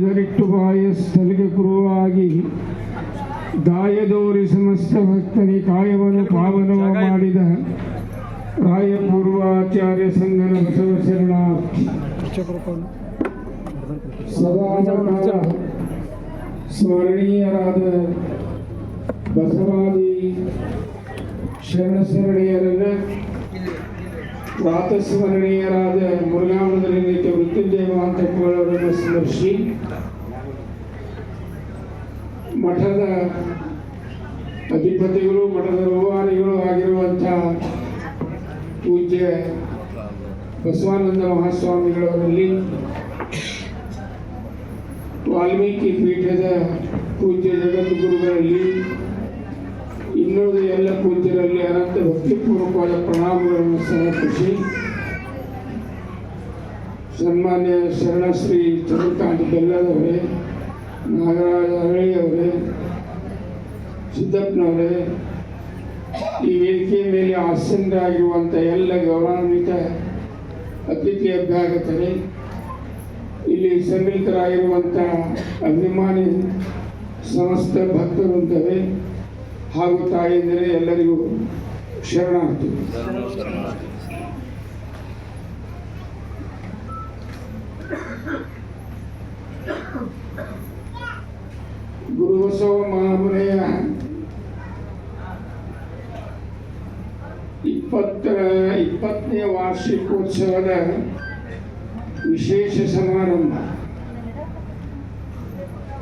ಇದರಿಟ್ಟು ಬಾಯ ಸ್ಥಳಿಗೆ ಕುರುವಾಗಿ ದಾಯದೋರಿ ಸಮಸ್ತ ಭಕ್ತನಿ ಕಾಯವನ್ನು ಪಾವನವ ಮಾಡಿದ ರಾಯಪೂರ್ವಾಚಾರ್ಯ ಸಂಘನ ಬಸವ ಸ್ಮರಣೀಯರಾದ ಬಸವಾದಿ ಶರಣ ಶರಣೀಯರನ್ನ ಪ್ರಾತಸ್ಮರಣೀಯರಾದ ಮುರುಘಾಮದಲ್ಲಿ ಸ್ಮರಿಸಿ ಮಠದ ಅಧಿಪತಿಗಳು, ಮಠದ ರೂವಾರಿಗಳು ಆಗಿರುವಂಥ ಪೂಜ್ಯ ಬಸವಾನಂದ ಮಹಾಸ್ವಾಮಿಗಳವರಲ್ಲಿ ವಾಲ್ಮೀಕಿ ಪೀಠದ ಪೂಜ್ಯ ಜಗದ್ಗುರುಗಳಲ್ಲಿ ಇನ್ನುಳಿದ ಎಲ್ಲ ಪೂಜ್ಯರಲ್ಲಿ ಅನಂತ ಭಕ್ತಿಪೂರ್ವಕವಾದ ಪ್ರಣಾಮಗಳನ್ನು ಸಮರ್ಪಿಸಿ ಸನ್ಮಾನ್ಯ ಶರಣಶ್ರೀ ಚಂದ್ರಕಾಂತ್ ಬೆಲ್ಲದವರೇ ನಾಗರಾಜ ಅರಳಿಯವರೇ ಸಿದ್ದಪ್ಪನವರೇ, ಈ ವೇದಿಕೆ ಮೇಲೆ ಆಸೀನರಾಗಿರುವಂಥ ಎಲ್ಲ ಗೌರವಾನ್ವಿತ ಅತಿಥಿ ಅಭ್ಯಾಗತರೇ, ಇಲ್ಲಿ ಸಮ್ಮಿಲಿತರಾಗಿರುವಂಥ ಅಭಿಮಾನಿ ಸಮಸ್ತ ಭಕ್ತರುಂತವೆ ಹಾಗೂ ತಾಯಿಯಂದರೆ ಎಲ್ಲರಿಗೂ ಶರಣಾರ್ಥಿ. ವಾರ್ಷಿಕೋತ್ಸವದ ವಿಶೇಷ ಸಮಾರಂಭ.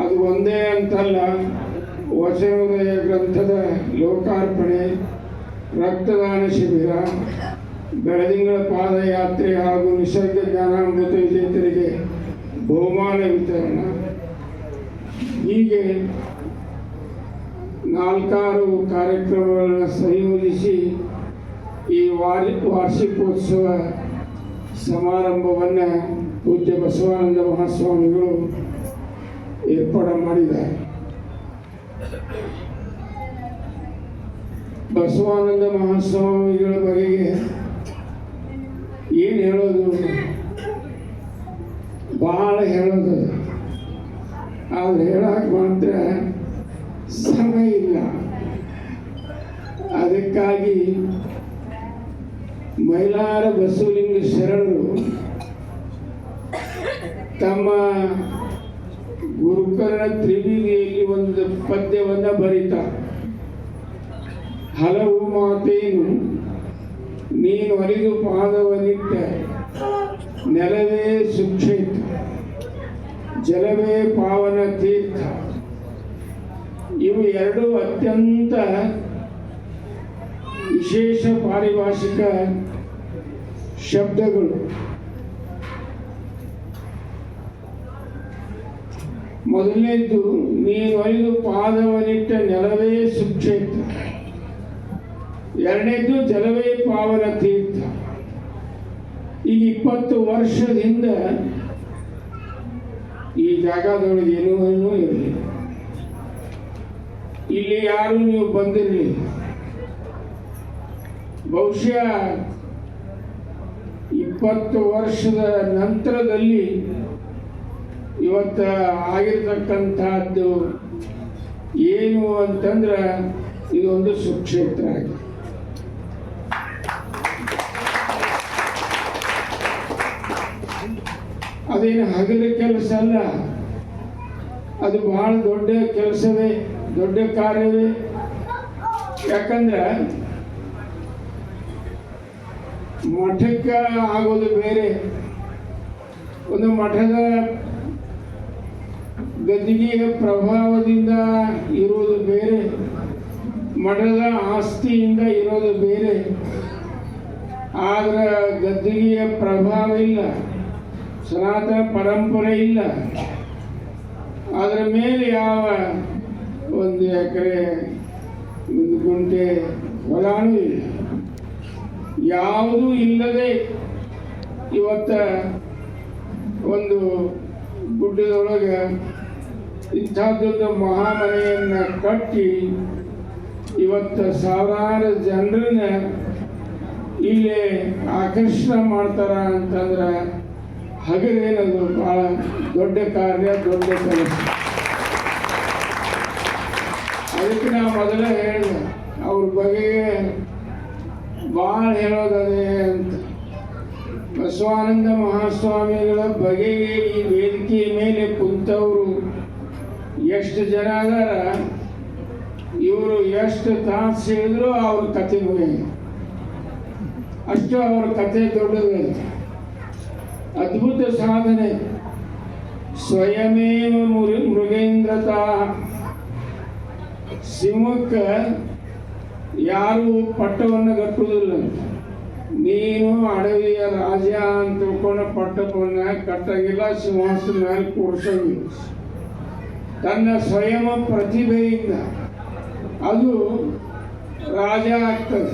ಅದು ಒಂದೇ ಅಂತಲ್ಲ, ವಚನೋದಯ ಗ್ರಂಥದ ಲೋಕಾರ್ಪಣೆ, ರಕ್ತದಾನ ಶಿಬಿರ, ಬೆಳದಿಂಗಳ ಪಾದಯಾತ್ರೆ ಹಾಗೂ ನಿಸರ್ಗ ಜ್ಞಾನಾಮೃತ ವಿಜೇತರಿಗೆ ಬಹುಮಾನ ವಿತರಣ. ಹೀಗೆ ನಾಲ್ಕಾರು ಕಾರ್ಯಕ್ರಮಗಳನ್ನು ಸಂಯೋಜಿಸಿ ಈ ವಾರಿ ವಾರ್ಷಿಕೋತ್ಸವ ಸಮಾರಂಭವನ್ನು ಪೂಜ್ಯ ಬಸವಾನಂದ ಮಹಾಸ್ವಾಮಿಗಳು ಏರ್ಪಾಡು ಮಾಡಿದ್ದಾರೆ. ಬಸವಾನಂದ ಮಹಾಸ್ವಾಮಿಗಳ ಬಗೆಗೆ ಏನು ಹೇಳೋದು? ಭಾಳ ಹೇಳೋದು ಆದ್ರೆ ಹೇಳಕ್ಕೆ ಮಾತ್ರ ಸಮಯ ಇಲ್ಲ. ಅದಕ್ಕಾಗಿ ಮೈಲಾರ ಬಸವಲಿಂಗ ಶರಣರು ತಮ್ಮ ಗುರುಕರ್ಣ ತ್ರಿವಿಧಿಯಲ್ಲಿ ಒಂದು ಪದ್ಯವನ್ನು ಬರೀತ ಹಲವು ಮಾತೇನು, ನೀನು ಅರಿದು ಪಾದವನಿಟ್ಟ, ನೆಲವೇ ಸುಕ್ಷೇತ್ರ, ಜಲವೇ ಪಾವನ ತೀರ್ಥ. ಇವು ಎರಡು ಅತ್ಯಂತ ವಿಶೇಷ ಪಾರಿಭಾಷಿಕ ಶಬ್ದಗಳು. ಮೊದಲನೇದ್ದು, ನೀನು ಐದು ಪಾದವನಿಟ್ಟ ನೆಲವೇ ಸುಕ್ಷೇತ್ರ. ಎರಡನೇದ್ದು, ಜಲವೇ ಪಾವನ ತೀರ್ಥ. ಈಗ ಇಪ್ಪತ್ತು ವರ್ಷದಿಂದ ಈ ಜಾಗದೊಳಗೆ ಏನೂ ಏನೂ ಇರಲಿಲ್ಲ. ಇಲ್ಲಿ ಯಾರು ನೀವು ಬಂದಿರಲಿಲ್ಲ. ಬಹುಶಃ ಇಪ್ಪತ್ತು ವರ್ಷದ ನಂತರದಲ್ಲಿ ಇವತ್ತು ಆಗಿರ್ತಕ್ಕಂಥದ್ದು ಏನು ಅಂತಂದ್ರೆ ಇದೊಂದು ಸುಕ್ಷೇತ್ರ ಆಗಿದೆ. ಅದೇನು ಹಗಲ ಕೆಲಸ ಅಲ್ಲ, ಅದು ಬಹಳ ದೊಡ್ಡ ಕೆಲಸವೇ, ದೊಡ್ಡ ಕಾರ್ಯವೇ. ಯಾಕಂದ್ರೆ ಮಠಕ್ಕೆ ಆಗೋದು ಬೇರೆ. ಒಂದು ಮಠದ ಗದ್ದಿಗೆಯ ಪ್ರಭಾವದಿಂದ ಇರೋದು ಬೇರೆ. ಮಠದ ಆಸ್ತಿಯಿಂದ ಇರೋದು ಬೇರೆ. ಆದರೆ ಗದ್ದಿಗೆಯ ಪ್ರಭಾವ ಇಲ್ಲ. ಸನಾತನ ಪರಂಪರೆ ಇಲ್ಲ. ಅದರ ಮೇಲೆ ಯಾವ ಒಂದು ಎಕರೆ, ಒಂದು ಗುಂಟೆ ಹೊಲಾನೂ ಇಲ್ಲ. ಯಾವುದೂ ಇಲ್ಲದೆ ಇವತ್ತ ಒಂದು ಗುಡ್ಡದೊಳಗೆ ಇಂಥದ್ದೊಂದು ಮಹಾಮನೆಯನ್ನು ಕಟ್ಟಿ ಇವತ್ತು ಸಾವಿರಾರು ಜನರನ್ನ ಇಲ್ಲೇ ಆಕರ್ಷಣೆ ಮಾಡ್ತಾರ ಅಂತಂದ್ರೆ ಹಗರೇನದು ಬಹಳ ದೊಡ್ಡ ಕಾರ್ಯ, ದೊಡ್ಡ ಕೆಲಸ. ಅದಕ್ಕೆ ನಾವು ಮೊದಲೇ ಹೇಳಿದೆ, ಅವ್ರ ಬಗೆಗೆ ಭಾಳ ಹೇಳೋದದೇ ಅಂತ. ಬಸವಾನಂದ ಮಹಾಸ್ವಾಮಿಗಳ ಬಗೆಗೆ ಈ ವೇದಿಕೆಯ ಮೇಲೆ ಕುಂತವರು ಎಷ್ಟು ಜನ ಅದಾರ? ಇವರು ಎಷ್ಟು ತಾಸು ಹೇಳಿದ್ರು ಅವ್ರ ಕತೆ ಅಷ್ಟು ಅವ್ರ ಕತೆ ದೊಡ್ಡದೈತೆ ಅದ್ಭುತ ಸಾಧನೆ. ಸ್ವಯಮೇವ ಮೃಗೇಂದ್ರತಾ. ಸಿಂಹಕ್ಕೆ ಯಾರು ಪಟ್ಟವನ್ನು ಕಟ್ಟುವುದಿಲ್ಲ. ನೀನು ಅಡವಿಯ ರಾಜ ಅಂತ ತಿಳ್ಕೊಂಡು ಪಟ್ಟವನ್ನು ಕಟ್ಟಂಗಿಲ್ಲ, ಸಿಂಹಾಸನ ಮೇಲೆ ಕೂರಿಸಂಗಿಲ್ಲ. ತನ್ನ ಸ್ವಯಂ ಪ್ರತಿಭೆಯಿಂದ ಅದು ರಾಜ ಆಗ್ತದೆ.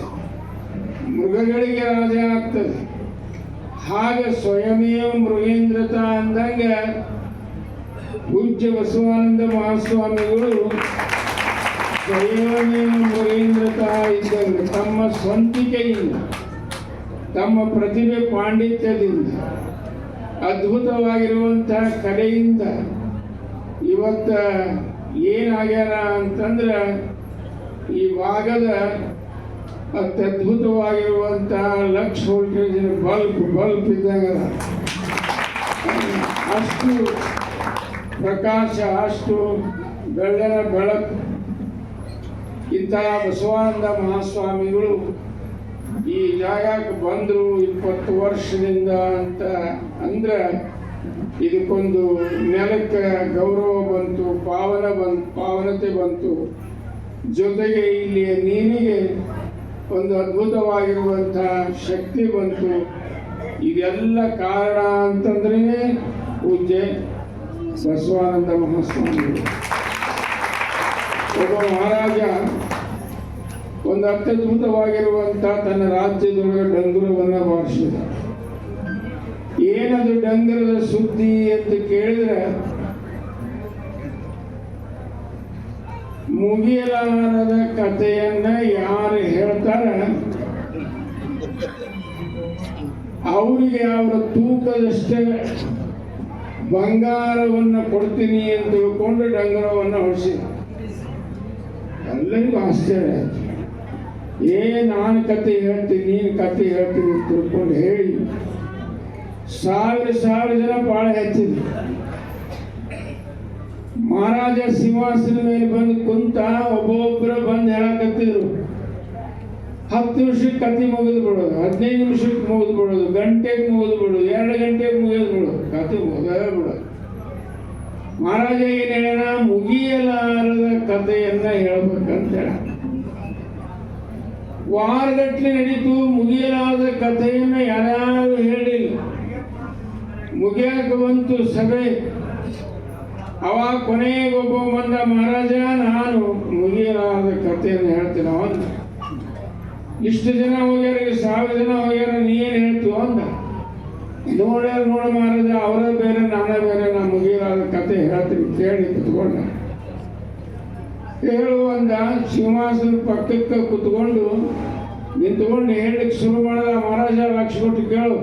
ಮೃಗಗಳಿಗೆ ರಾಜ ಆಗ್ತದೆ. ಹಾಗೆ ಸ್ವಯಮೇ ಮೃಗೇಂದ್ರತ ಅಂದಂಗೆ ಪೂಜ್ಯ ಬಸವಾನಂದ ಮಹಾಸ್ವಾಮಿಗಳು ಮೃಗೇಂದ್ರತ ತಮ್ಮ ಸ್ವಂತಿಕೆಯಿಂದ, ತಮ್ಮ ಪ್ರತಿಭೆ ಪಾಂಡಿತ್ಯದಿಂದ ಅದ್ಭುತವಾಗಿರುವಂತಹ ಕಲೆಯಿಂದ ಇವತ್ತ ಏನಾಗ್ಯಾರ ಅಂತಂದ್ರೆ ಈ ಭಾಗದ ಅತ್ಯದ್ಭುತವಾಗಿರುವಂತಹ ಲಕ್ಷ ವೋಲ್ಟೇಜಿನ ಬಲ್ಬ್ ಬಲ್ಬ್ ಇದ್ದಾಗ. ಅಷ್ಟು ಪ್ರಕಾಶ, ಅಷ್ಟು ಬೆಳ್ಳನ ಬೆಳಕು. ಇಂತಹ ಬಸವಾನಂದ ಮಹಾಸ್ವಾಮಿಗಳು ಈ ಜಾಗಕ್ಕೆ ಬಂದರು ಇಪ್ಪತ್ತು ವರ್ಷದಿಂದ ಅಂತ ಅಂದ್ರೆ ಇದಕ್ಕೊಂದು ನೆಲಕ್ಕೆ ಗೌರವ ಬಂತು, ಪಾವನ ಬಂತು, ಪಾವನತೆ ಬಂತು. ಜೊತೆಗೆ ಇಲ್ಲಿ ನೀನಿಗೆ ಒಂದು ಅದ್ಭುತವಾಗಿರುವಂಥ ಶಕ್ತಿ ಬಂತು. ಇದೆಲ್ಲ ಕಾರಣ ಅಂತಂದ್ರೇ ಪೂಜೆ ಬಸವಾನಂದ ಮಹಾಸ್ವಾಮಿಗಳು. ಒಬ್ಬ ಮಹಾರಾಜ ಒಂದು ಅತ್ಯದ್ಭುತವಾಗಿರುವಂಥ ತನ್ನ ರಾಜ್ಯದೊಳಗೆ ಡಂಗುರವನ್ನು ಬಾರಿಸಿದ. ಏನದು ಡಂಗುರದ ಸುದ್ದಿ ಅಂತ ಕೇಳಿದ್ರೆ, ಮುಗಿಯಲಾರದ ಕಥೆಯನ್ನ ಯಾರು ಹೇಳ್ತಾರ? ಅವರಿಗೆ ಅವರ ತೂಕದಷ್ಟೇ ಬಂಗಾರವನ್ನು ಕೊಡ್ತೀನಿ ಅಂತ ತಿಳ್ಕೊಂಡು ಡಂಗರವನ್ನು ಹೊಡಿಸಿದ ಎಲ್ಲರಿಗೂ ಆಶ್ಚರ್ಯ ಆಯ್ತು. ಏ, ನಾನು ಕತೆ ಹೇಳ್ತೀನಿ, ನೀನು ಕತೆ ಹೇಳ್ತೀನಿ ತಿಳ್ಕೊಂಡು ಹೇಳಿ. ಸಾವಿರ ಸಾವಿರ ಜನ ಬಾಳ ಹೆಚ್ಚಿದ್ರು. ಮಹಾರಾಜ ಸಿಂಹಾಸನ ಮೇಲೆ ಬಂದು ಕುಂತ ಒಬ್ಬೊಬ್ಬರು ಬಂದು ಹೇಳಕತ್ತಿದ್ರು ಹತ್ತು ನಿಮಿಷಕ್ಕೆ ಕತೆ ಮುಗಿದು ಬಿಡೋದು, ಹದಿನೈದು ನಿಮಿಷಕ್ಕೆ ಮುಗಿದು ಬಿಡೋದು, ಗಂಟೆಗೆ ಮುಗಿದು ಬಿಡೋದು, ಎರಡು ಗಂಟೆಗೆ ಮುಗಿದು ಬಿಡೋದು, ಕತೆ ಮುಗಿದೇ ಬಿಡೋದು. ಮಹಾರಾಜ ಏನು ಹೇಳ ಮುಗಿಯಲಾರದ ಕಥೆಯನ್ನ ಹೇಳ್ಬೇಕಂತ ಹೇಳ. ವಾರಗಟ್ಲೆ ನಡೀತು, ಮುಗಿಯಲಾರದ ಕಥೆಯನ್ನ ಯಾರು ಹೇಳಿಲ್ಲ. ಮುಗಿಯಕ್ಕೆ ಬಂತು ಸಭೆ. ಅವಾಗ ಕೊನೆಗೆ ಒಬ್ಬ ಬಂದ, ಮಹಾರಾಜ, ನಾನು ಮುಗಿಯಲಾರದ ಕಥೆಯನ್ನು ಹೇಳ್ತೀನಿ? ಅವಂದ ಇಷ್ಟು ಜನ ಹೋಗ್ಯಾರ ಸಾವಿರ ಜನ ಹೋಗ್ಯಾರ, ನೀ ಏನು ಹೇಳ್ತು ಅಂದ. ನೋಡ್ಯಾರ ನೋಡ ಮಹಾರಾಜ, ಅವರೇ ಬೇರೆ, ನಾನೇ ಬೇರೆ, ನಾ ಮುಗಿಯಲಾದ ಕತೆ ಹೇಳ್ತೀನಿ, ಕೇಳಿ ಕುತ್ಕೊಂಡ. ಹೇಳುವಂದ ಸಿಂಹಾಸನ ಪಕ್ಕಕ್ಕೆ ಕುತ್ಕೊಂಡು ನಿಂತ್ಕೊಂಡು ಹೇಳಲಿಕ್ಕೆ ಶುರು ಮಾಡಿದ, ಮಹಾರಾಜ ಲಕ್ಷ ಕೊಟ್ಟು ಕೇಳು.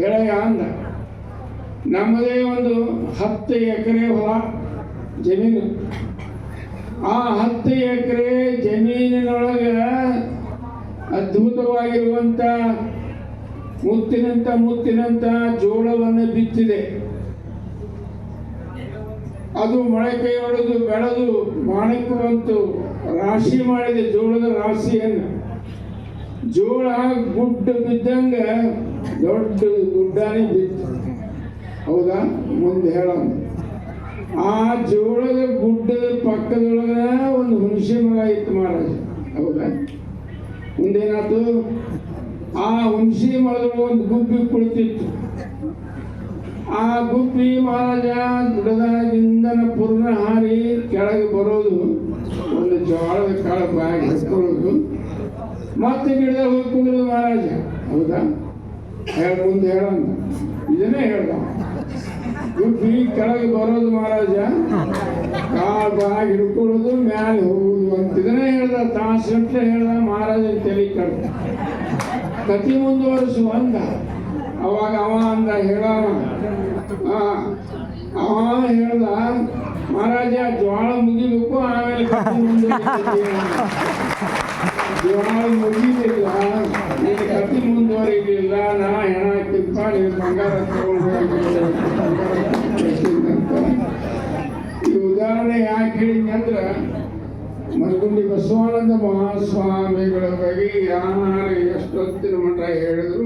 ಹೇಳಯ್ಯ ಅಂದ, ನಮ್ಮದೇ ಒಂದು ಹತ್ತು ಎಕರೆ ಹೊಲ ಜಮೀನು. ಆ ಹತ್ತು ಎಕರೆ ಜಮೀನಿನೊಳಗೆ ಅದ್ಭುತವಾಗಿರುವಂಥ ಮುತ್ತಿನಂತ ಮುತ್ತಿನಂತ ಜೋಳವನ್ನು ಬಿತ್ತಿದೆ. ಅದು ಮೊಳಕೆ ಹೊಡೆದು ಬೆಳೆದು ಮಾಣಕ್ಕೆ ಬಂತು. ರಾಶಿ ಮಾಡಿದೆ ಜೋಳದ ರಾಶಿಯನ್ನು. ಜೋಳ ಗುಡ್ಡ ಬಿದ್ದಂಗ ದೊಡ್ಡ ಗುಡ್ಡಾನೇ ಬಿತ್ತು. ಹೌದಾ? ಮುಂದೆ ಹೇಳ ಆ ಜೋಳದ ಗುಡ್ಡದ ಪಕ್ಕದೊಳಗ ಒಂದು ಹುಣಸೆ ಮರ ಇತ್ತು ಮಹಾರಾಜ. ಹೌದಾ? ಮುಂದೇನಾಯ್ತು? ಆ ವಂಶಿ ಮರದೊಳಗೆ ಒಂದು ಗುಬ್ಬಿ ಕುಳಿತಿತ್ತು. ಆ ಗುಬ್ಬಿ ಮಹಾರಾಜ ಗಿಡದಾಗಿಂದನ ಪೂರ್ಣ ಹಾರಿ ಕೆಳಗೆ ಬರೋದು. ಒಂದು ಜೋಳದ ಕಾಳು ಬಾಯಿ ಹಚ್ಕೊಳ್ಳೋದು ಮತ್ತೆ ಗಿಡದಾಗ ಹೋಗಿ ಕುಂದ್ರದು ಮಹಾರಾಜ. ಹೌದಾ? ಹೇಳ ಮುಂದೆ ಹೇಳೋಣ ಇದನ್ನೇ ಹೇಳ್ದ. ಗುಬ್ಬಿ ಕೆಳಗೆ ಬರೋದು ಮಹಾರಾಜ. ಕಾಳು ಬಾಯಿ ಹಿಡ್ಕೊಳ್ಳೋದು, ಮ್ಯಾಲೆ ಹೋಗುದು ಅಂತ. ಇದನ್ನೇ ಹೇಳ್ದ. ತಾಸು ಹೇಳ್ದ ಮಹಾರಾಜನ ತಲೆ ಕಡ್ದ. ಕತಿ ಮುಂದುವರಿಸುವಂದ ಅವಾಗ ಅವ ಅಂದ ಹೇಳವ ಆ, ಅವ ಹೇಳ್ದ ಮಹಾರಾಜ ಜ್ವಾಳ ಮುಗಿಬೇಕು ಆಮೇಲೆ ಕತ್ತಿ ಮುಂದೆ ಇರ್ತೈತಿ ಅಂದ. ಜ್ವಾಳ ಮುಗಿಲಿಲ್ಲ ನೀನು ಕತ್ತಿ ಮುಂದುವರಿಲಿಲ್ಲ ನಾ ಹೆಣ ಹಾಕಿಪ್ಪ ನೀನು ಬಂಗಾರ ತಗೊಂಡು ಈ ಉದಾಹರಣೆ ಯಾಕೆ ಹೇಳಿದ್ನಿ ಅಂದ್ರೆ ಮರಗುಂಡಿ ಬಸವಾನಂದ ಮಹಾಸ್ವಾಮಿಗಳ ಬಗ್ಗೆ ಯಾರು ಎಷ್ಟೊತ್ತಿನ ಮಠ ಹೇಳಿದ್ರು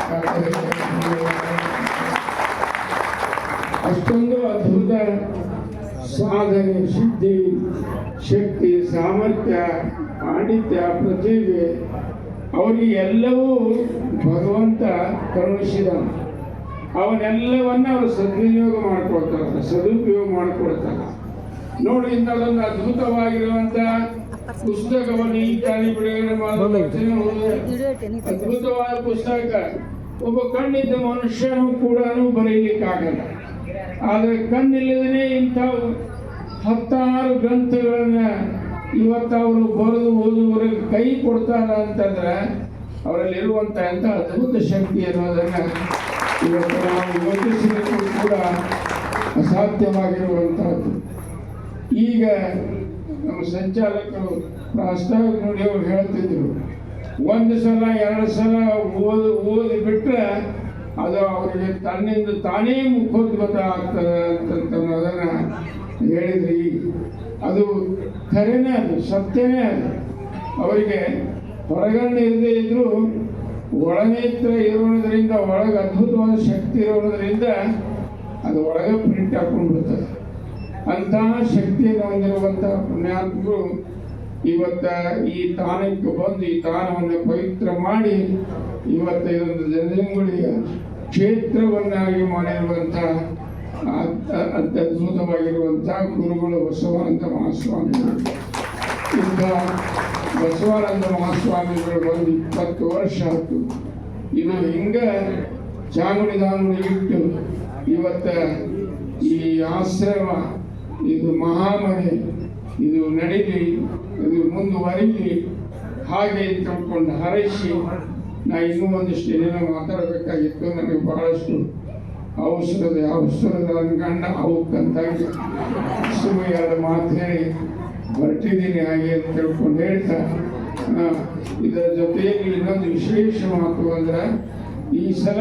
ಕಾರ್ಯ. ಅಷ್ಟೊಂದು ಅದ್ಭುತ ಸಾಧನೆ, ಸಿದ್ಧಿ, ಶಕ್ತಿ, ಸಾಮರ್ಥ್ಯ ಪಾಂಡಿತ್ಯ ಪ್ರತಿಭೆ ಅವರಿಗೆಲ್ಲವೂ ಭಗವಂತ ಕರುಣಿಸಿದ ಅವನ್ನೆಲ್ಲವನ್ನ ಅವರು ಸದ್ವಿನಿಯೋಗ ಮಾಡ್ಕೊಳ್ತಾರೆ, ಸದುಪಯೋಗ ಮಾಡ್ಕೊಳ್ತಾರೆ ನೋಡಿ ಇಂಥದ್ದೊಂದು ಅದ್ಭುತವಾಗಿರುವಂತ ಪುಸ್ತಕವನ್ನು ಈ ತಾಳಿ ಬಿಡುಗಡೆ ಮಾಡುವ ಅದ್ಭುತವಾದ ಪುಸ್ತಕ. ಒಬ್ಬ ಕಣ್ಣಿದ್ದ ಮನುಷ್ಯನು ಕೂಡ ಬರೆಯಲಿಕ್ಕಾಗಲ್ಲ ಆದರೆ ಕಣ್ಣಿಲ್ಲದೇ ಇಂಥ ಹತ್ತಾರು ಗ್ರಂಥಗಳನ್ನ ಇವತ್ತು ಅವರು ಬರೆದು ಓದುವವರಿಗೆ ಕೈ ಕೊಡ್ತಾರ ಅಂತಂದ್ರೆ ಅವರಲ್ಲಿರುವಂಥ ಎಂಥ ಅದ್ಭುತ ಶಕ್ತಿ ಅನ್ನೋದನ್ನ ಇವತ್ತು ನಾವು ಯೋಚಿಸಲಿಕ್ಕೂ ಕೂಡ ಅಸಾಧ್ಯವಾಗಿರುವಂತಹದ್ದು ಈಗ ನಮ್ಮ ಸಂಚಾಲಕರು ಪ್ರಾಸ್ತಾವಿಕ ನೋಡಿ ಅವ್ರು ಹೇಳ್ತಿದ್ರು. ಒಂದು ಸಲ, ಎರಡು ಸಲ ಓದಿ ಓದಿ ಬಿಟ್ಟರೆ ಅದು ಅವರಿಗೆ ತನ್ನಿಂದ ತಾನೇ ಮುಖೋದ್ಗತ ಆಗ್ತದೆ ಅಂತ ಅದನ್ನು ಹೇಳಿದ್ರಿ. ಅದು ಖರೇನೇ ಅದು, ಸತ್ಯನೇ ಅದು. ಅವರಿಗೆ ಹೊರಗಣ್ಣ ಇಲ್ಲದೆ ಇದ್ದರೂ ಒಳನೇತ್ರ ಇರೋದ್ರಿಂದ ಒಳಗೆ ಅದ್ಭುತವಾದ ಶಕ್ತಿ ಇರೋದ್ರಿಂದ ಅದು ಒಳಗೆ ಪ್ರಿಂಟ್ ಹಾಕೊಂಡು ಬಿಡ್ತದೆ ಅಂತಹ ಶಕ್ತಿಯನ್ನು ಹೊಂದಿರುವಂತಹ ಪುಣ್ಯಾತ್ಮರು ಇವತ್ತ ಈ ತಾಣಕ್ಕೆ ಬಂದು ಈ ತಾಣವನ್ನು ಪವಿತ್ರ ಮಾಡಿ ಇವತ್ತ ಇದೊಂದು ಜನಜಂಗುಳಿಯ ಕ್ಷೇತ್ರವನ್ನಾಗಿ ಮಾಡಿರುವಂತಹ ಅತ್ಯ- ಅತ್ಯದ್ಭುತವಾಗಿರುವಂತಹ ಗುರುಗಳು ಬಸವಾನಂದ ಮಹಾಸ್ವಾಮಿಗಳು. ಇಂಥ ಬಸವಾನಂದ ಮಹಾಸ್ವಾಮಿಗಳು ಬಂದು ಇಪ್ಪತ್ತು ವರ್ಷ ಆಯ್ತು. ಇದು ಹಿಂಗ ದಾಂಗುಡಿ ಇಟ್ಟು ಇವತ್ತ ಈ ಆಶ್ರಮ ಇದು ಮಹಾಮನೆ ಇದು ನಡೀಲಿ ಇದು ಮುಂದುವರಿಲಿ ಹಾಗೆ ತಿಳ್ಕೊಂಡು ಹರಸಿ, ನಾ ಇನ್ನೂ ಒಂದಿಷ್ಟು ಏನೇನೋ ಮಾತಾಡಬೇಕಾಗಿತ್ತು, ನನಗೆ ಬಹಳಷ್ಟು ಅವಸರದ ಅವಸರದ ಅನ್ಕಂಡ ಅವಕ್ಕಂತಾಗಿ ಎರಡು ಮಾತು ಹೇಳಿ ಹೊರಟಿದ್ದೀನಿ ಹಾಗೆ ಅಂತ ತಿಳ್ಕೊಂಡು ಹೇಳ್ತಾ ಇದರ ಜೊತೆಯಲ್ಲಿ ಇನ್ನೊಂದು ವಿಶೇಷ ಮಾತು ಅಂದ್ರೆ ಈ ಸಲ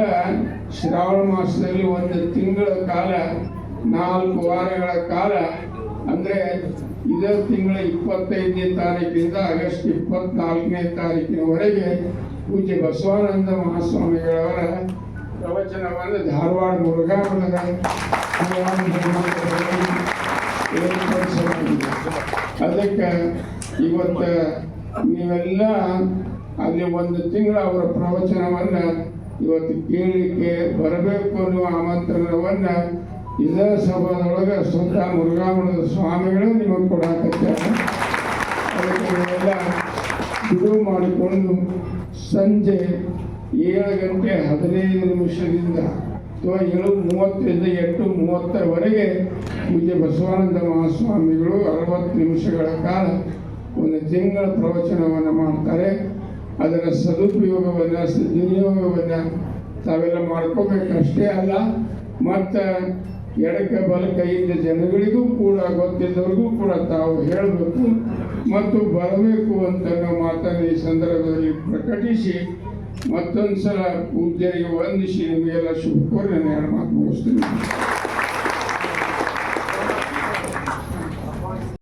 ಶ್ರಾವಣ ಮಾಸದಲ್ಲಿ ಒಂದು ತಿಂಗಳ ಕಾಲ ನಾಲ್ಕು ವಾರಗಳ ಕಾಲ, ಅಂದ್ರೆ ಇದೇ ತಿಂಗಳ ಇಪ್ಪತ್ತೈದನೇ ತಾರೀಕಿನಿಂದ ಆಗಸ್ಟ್ ಇಪ್ಪತ್ನಾಲ್ಕನೇ ತಾರೀಕಿನವರೆಗೆ ಪೂಜ್ಯ ಬಸವಾನಂದ ಮಹಾಸ್ವಾಮಿಗಳವರ ಪ್ರವಚನವನ್ನು ಧಾರವಾಡ ಮುರುಘಾ ಮಠದ ಏರ್ಪಡಿಸಲಾಗಿದೆ ಅದಕ್ಕೆ ಇವತ್ತು ನೀವೆಲ್ಲ ಅಲ್ಲಿ ಒಂದು ತಿಂಗಳ ಅವರ ಪ್ರವಚನವನ್ನು ಇವತ್ತು ಕೇಳಲಿಕ್ಕೆ ಬರಬೇಕು ಅನ್ನುವ ಆಮಂತ್ರಣವನ್ನ ಇದೇ ಸಭಾದೊಳಗೆ ಸ್ವಂತ ಮುರುಘಾಮಠದ ಸ್ವಾಮಿಗಳೇ ನಿಮಗೆ ಕೊಡಾಕತ್ತಾರೆ. ಅದಕ್ಕೆ ನೀವೆಲ್ಲ ಬಿಡುವು ಮಾಡಿಕೊಂಡು ಸಂಜೆ ಏಳು ಗಂಟೆ ಹದಿನೈದು ನಿಮಿಷದಿಂದ ಅಥವಾ ಏಳು ಮೂವತ್ತರಿಂದ ಎಂಟು ಮೂವತ್ತರವರೆಗೆ ಪೂಜ್ಯ ಬಸವಾನಂದ ಮಹಾಸ್ವಾಮಿಗಳು ಅರವತ್ತು ನಿಮಿಷಗಳ ಕಾಲ ಒಂದು ತಿಂಗಳ ಪ್ರವಚನವನ್ನು ಮಾಡ್ತಾರೆ. ಅದರ ಸದುಪಯೋಗವನ್ನು, ಸದ್ವಿನಿಯೋಗವನ್ನು ತಾವೆಲ್ಲ ಮಾಡ್ಕೋಬೇಕಷ್ಟೇ ಅಲ್ಲ, ಮತ್ತು ಎಡಕ್ಕೆ ಬಲಕೈಯಿಂದ ಜನಗಳಿಗೂ ಕೂಡ ಗೊತ್ತಿದ್ದವ್ರಿಗೂ ಕೂಡ ತಾವು ಹೇಳಬೇಕು ಮತ್ತು ಬರಬೇಕು ಅಂತ ಮಾತನ್ನು ಈ ಸಂದರ್ಭದಲ್ಲಿ ಪ್ರಕಟಿಸಿ ಮತ್ತೊಂದು ಸಲ ಪೂಜ್ಯರಿಗೆ ವಂದಿಸಿ ನಿಮಗೆಲ್ಲ ಶುಭ ಕೋರಿ ನಾನು ಎರಡು ಮಾತು ಮುಗಿಸ್ತೀನಿ.